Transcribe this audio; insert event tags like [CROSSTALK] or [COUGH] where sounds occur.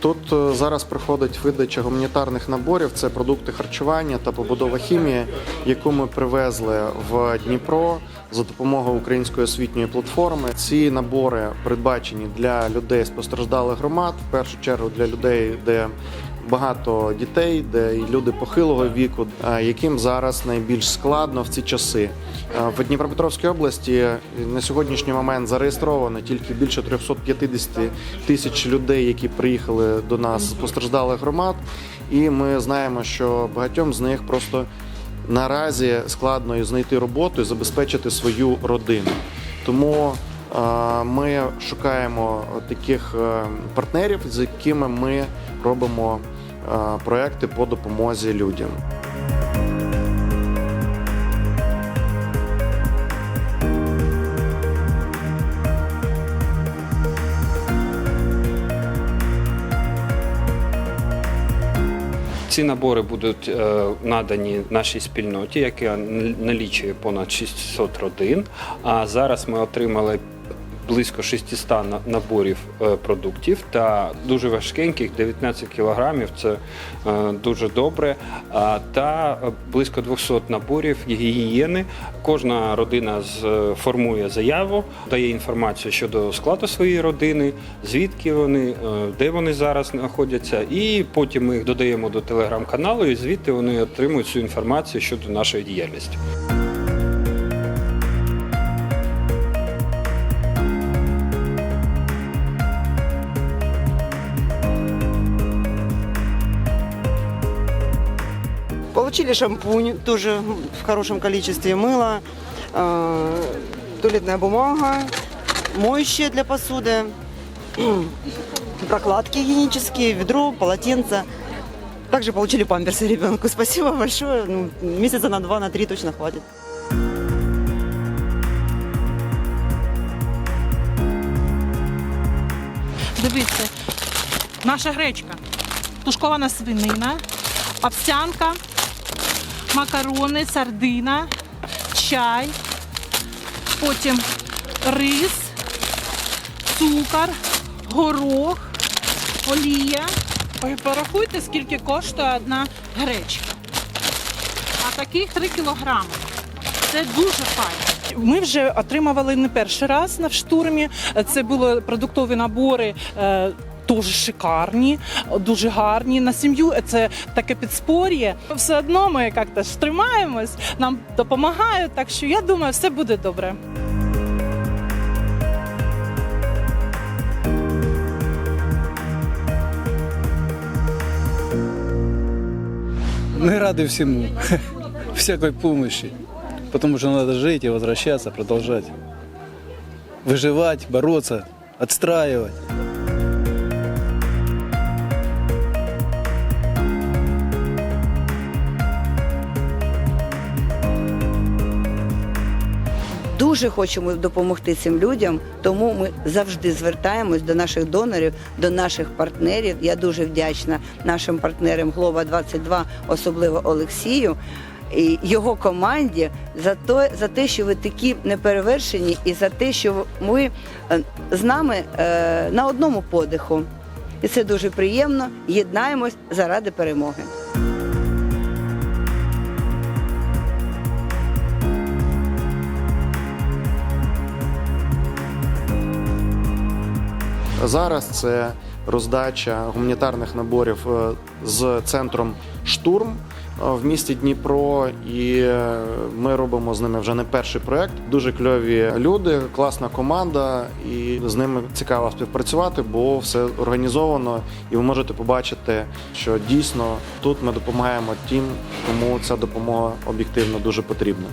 Тут е, зараз проходить видача гуманітарних наборів. Це продукти харчування та побудова хімії, яку ми привезли в Дніпро за допомогою української освітньої платформи. Ці набори передбачені для людей з постраждалих громад, в першу чергу для людей, де багато дітей, де і люди похилого віку, яким зараз найбільш складно в ці часи. В Дніпропетровській області на сьогоднішній момент зареєстровано тільки більше 350 тисяч людей, які приїхали до нас з постраждалих громад. І ми знаємо, що багатьом з них просто наразі складно знайти роботу і забезпечити свою родину. Тому ми шукаємо таких е, партнерів, з якими ми робимо проекти по допомозі людям. Ці набори будуть е, надані нашій спільноті, яка налічує понад 600 родин. А зараз ми отримали близько 600 наборів е, продуктів та дуже важкеньких 19 кілограмів. Це е, дуже добре. Та е, близько 200 наборів гігієни. Кожна родина формує заяву, дає інформацію щодо складу своєї родини, звідки вони, де вони зараз знаходяться, і потім ми їх додаємо до телеграм-каналу, і звідти вони отримують цю інформацію щодо нашої діяльності. Получили шампунь, тоже в хорошем количестве мыло, э, туалетная бумага, моющее для посуды, [CLEARS THROAT] прокладки гигиенические, ведро, полотенце. Также получили памперсы ребенку. [LAUGHS] Спасибо большое. Ну, месяца на два, на три точно хватит. Дивіться, наша гречка, тушкована свинина, овсянка, макарони, сардина, чай, потім рис, цукор, горох, олія. Ой, Порахуйте, скільки коштує одна гречка. А таких 3 кілограми. Це дуже файно. Ми вже отримували не перший раз на штурмі. Це були продуктові набори е, Дуже шикарні, дуже гарні. На сім'ю це таке підспор'я. Все одно ми як-то ж тримаємось, нам допомагають, так що я думаю, все буде добре. Мы рады всему, [LAUGHS] всякой помощи, потому что надо жить и возвращаться, продолжать. Выживать, бороться, отстраивать. Дуже хочемо допомогти цим людям, тому ми завжди звертаємось до наших донорів, до наших партнерів. Я дуже вдячна нашим партнерам Глова 22 особливо Олексію. І його команді за те, за те, що ви такі неперевершені, і за те, що ви е, з нами е, на одному подиху. І це дуже приємно. Єднаємось заради перемоги. Зараз це роздача гуманітарних наборів е, з центром штурм е, в місті Дніпро, і е, ми робимо з ними вже не перший проект. Дуже кльові люди, класна команда, і з ними цікаво співпрацювати, бо все організовано, і ви можете побачити, що дійсно тут ми допомагаємо тим, кому ця допомога об'єктивно дуже потрібна.